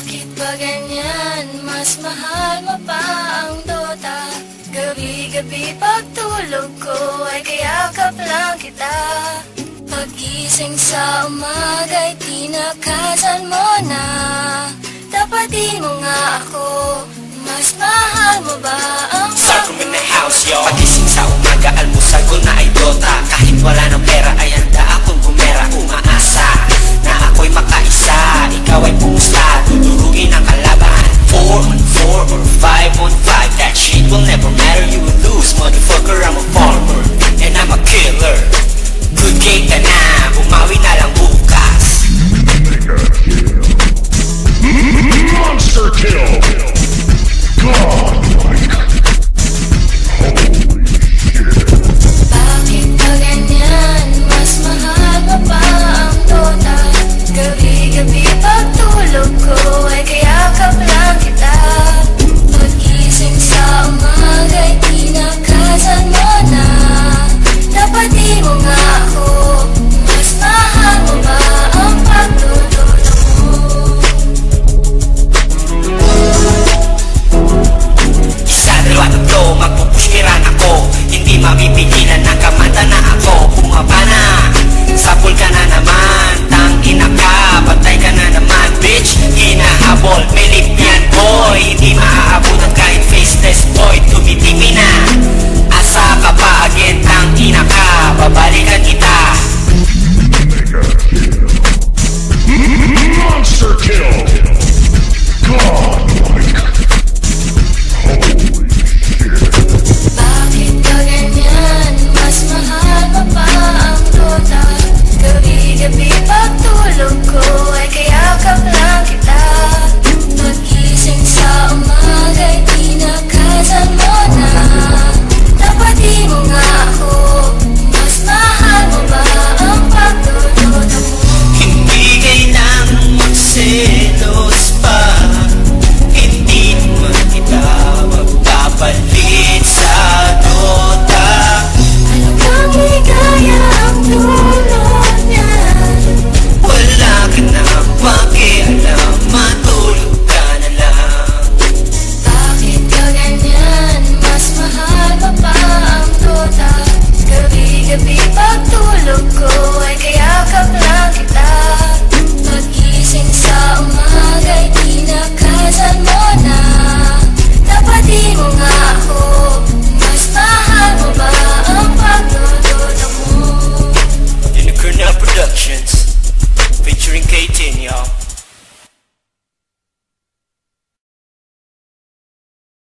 Bakit ba ganyan? Mas mahal mo pa ang Dota. Gabi-gabi pagtulog ko ay kayakap lang kita. Pagising sa umaga'y tinakasan mo na. Tapatin mo nga ako. Mas mahal mo ba ang Sarkong in the house, yo